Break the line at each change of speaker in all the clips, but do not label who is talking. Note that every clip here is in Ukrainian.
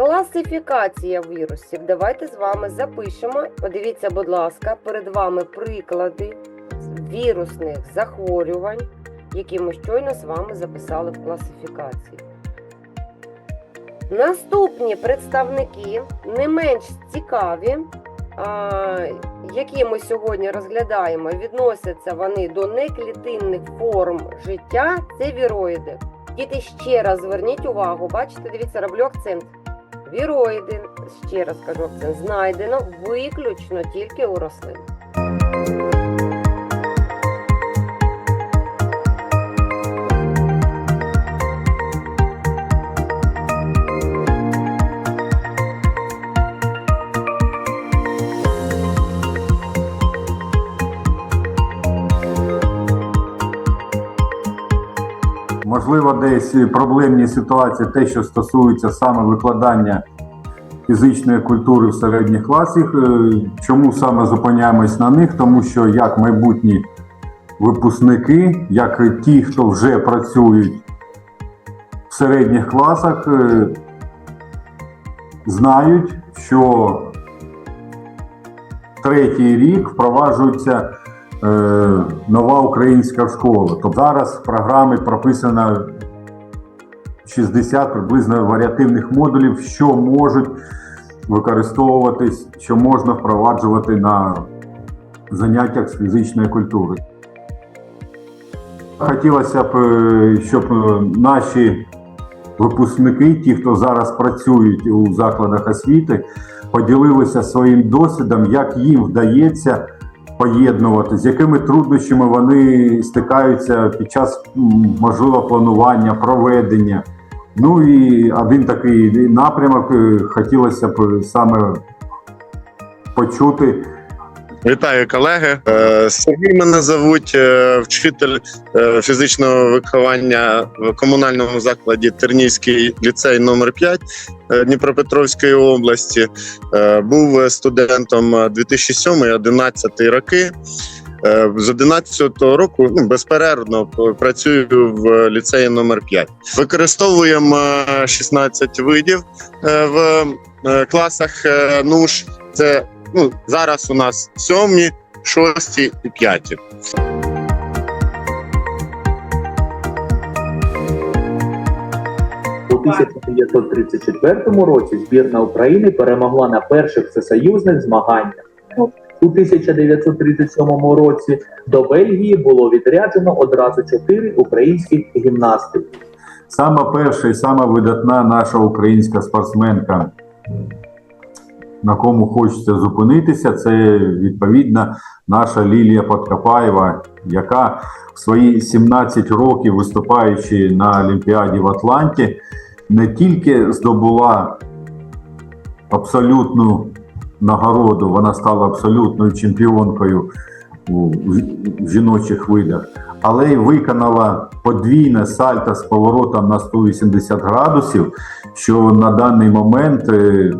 Класифікація вірусів. Давайте з вами запишемо. Подивіться, будь ласка, перед вами приклади вірусних захворювань, які ми щойно з вами записали в класифікації. Наступні представники не менш цікаві, які ми сьогодні розглядаємо, відносяться вони до неклітинних форм життя, це віроїди. Діти ще раз зверніть увагу, бачите, дивіться, роблю акцент. Віроїди, ще раз кажу це знайдено виключно тільки у рослин.
Можливо, десь проблемні ситуації, те, що стосується саме викладання фізичної культури в середніх класах. Е, Чому саме зупиняємось на них? Тому що як майбутні випускники, як ті, хто вже працюють в середніх класах, е, знають, що третій рік впроваджується нова українська школа. Тобто зараз в програмі прописано 60 приблизно варіативних модулів, що можуть використовуватись, що можна впроваджувати на заняттях з фізичної культури. Хотілося б, е, щоб е, наші випускники, ті, хто зараз працюють у закладах освіти, поділилися своїм досвідом, як їм вдається поєднувати, з якими труднощами вони стикаються під час можливого можливо планування, проведення. Ну і один такий напрямок е, хотілося б саме почути.
Вітаю, колеги. Е, Сергій мене звуть, е, вчитель е, фізичного виховання в комунальному закладі Тернійський ліцей номер 5 е, Дніпропетровської області. Був студентом 2007-2011 роки. Е, З 11-го року ну, безперервно працюю в ліцеї номер 5 Використовуємо е, 16 видів в класах НУШ. Це ну, зараз у нас сьомі, шості і п'яті.
У 1934 році збірна України перемогла на перших всесоюзних змаганнях. У 1937 році до Бельгії було відряджено одразу чотири українських гімнасти.
Сама перша і сама видатна наша українська спортсменка, на кому хочеться зупинитися, це відповідно наша Лілія Подкопаєва, яка в свої 17 років, виступаючи на Олімпіаді в Атланті, не тільки здобула абсолютну нагороду, вона стала абсолютною чемпіонкою у жіночих видах, але й виконала подвійне сальто з поворотом на 180 градусів, що на даний момент е,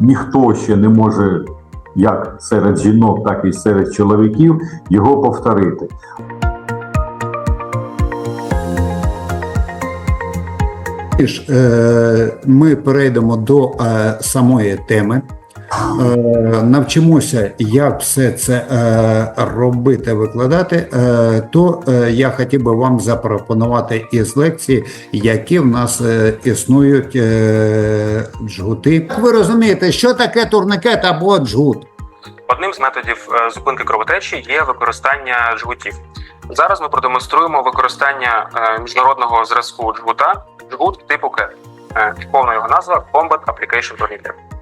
ніхто ще не може, як серед жінок, так і серед чоловіків, його повторити.
Е, ми перейдемо до е, самої теми. Е, навчимося, як все це е, робити, викладати, е, то я хотів би вам запропонувати із лекції, які в нас існують джгути. Ви розумієте, що таке турникет або джгут?
Одним з методів зупинки кровотечі є використання жгутів. Зараз ми продемонструємо використання міжнародного зразку джгута, джгут типу. Е, Повна його назва Combat Application Tourniquet.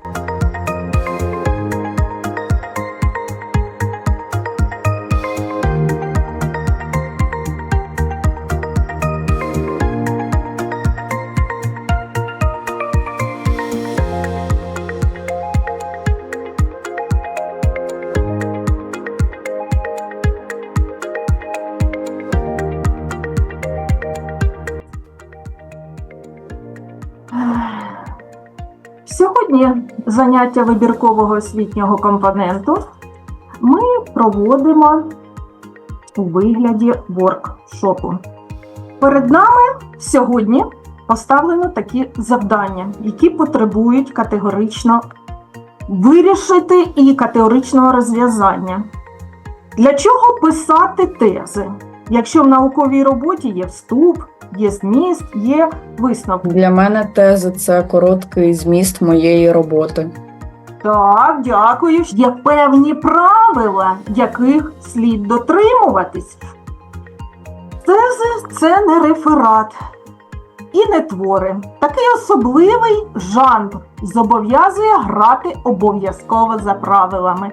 Наступні заняття вибіркового освітнього компоненту ми проводимо у вигляді воркшопу. Перед нами сьогодні поставлено такі завдання, які потребують категорично вирішити і категоричного розв'язання. Для чого писати тези? Якщо в науковій роботі є вступ, є зміст, є висновок.
Для мене теза це короткий зміст моєї роботи.
Так, дякую. Є певні правила, яких слід дотримуватись. Тези це не реферат і не твори. Такий особливий жанр зобов'язує грати обов'язково за правилами.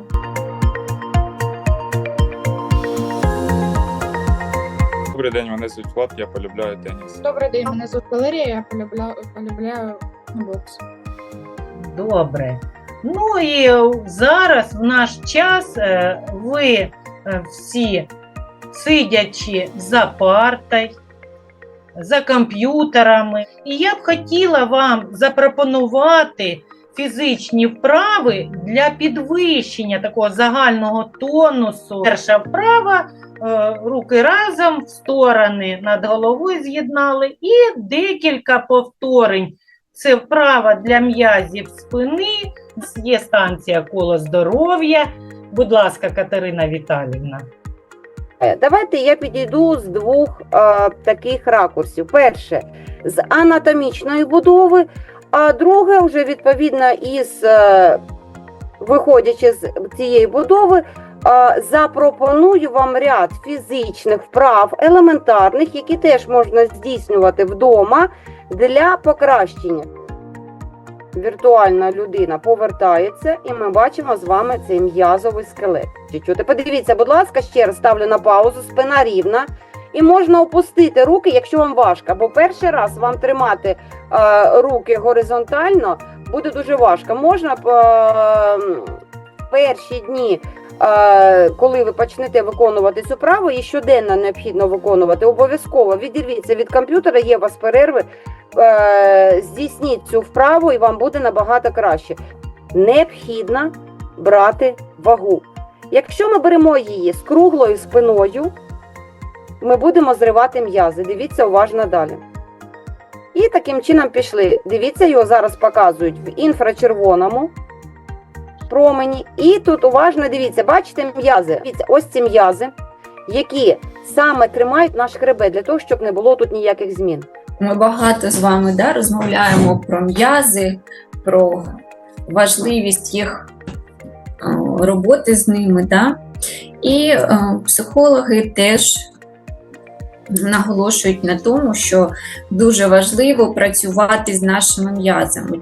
Добрий день, мене звуть Влад, я полюбляю теніс.
Добрий день, мене звуть Валерія, я полюбляю, полюбляю бокс.
Добре. Ну і зараз, в наш час, е, ви е, всі сидячи за партою, за комп'ютерами. І я б хотіла вам запропонувати фізичні вправи для підвищення такого загального тонусу. Перша вправа, руки разом, в сторони над головою з'єднали, і декілька повторень. Це вправа для м'язів спини, є станція коло здоров'я. Будь ласка, Катерина Віталівна.
Е, Давайте я підійду з двох е, таких ракурсів. Перше з анатомічної будови, а друге, вже відповідно із е, виходячи з цієї будови, е, запропоную вам ряд фізичних вправ, елементарних, які теж можна здійснювати вдома для покращення. Віртуальна людина повертається, і ми бачимо з вами цей м'язовий скелет. Чи чути? Подивіться, будь ласка, ще раз ставлю на паузу, спина рівна. І можна опустити руки, якщо вам важко. Бо перший раз вам тримати е, руки горизонтально буде дуже важко. Можна е, перші дні, е, коли ви почнете виконувати цю праву, і щоденно необхідно виконувати, обов'язково відірвіться від комп'ютера, є у вас перерви. Е, здійсніть цю вправу і вам буде набагато краще. Необхідно брати вагу. Якщо ми беремо її з круглою спиною, ми будемо зривати м'язи. Дивіться уважно далі. І таким чином пішли. Дивіться, його зараз показують в інфрачервоному промені. І тут уважно дивіться, бачите м'язи. Дивіться, ось ці м'язи, які саме тримають наш хребет для того, щоб не було тут ніяких змін.
Ми багато з вами да, розмовляємо про м'язи, про важливість їх е, роботи з ними. Да? І е, психологи теж наголошують на тому, що дуже важливо працювати з нашими м'язами.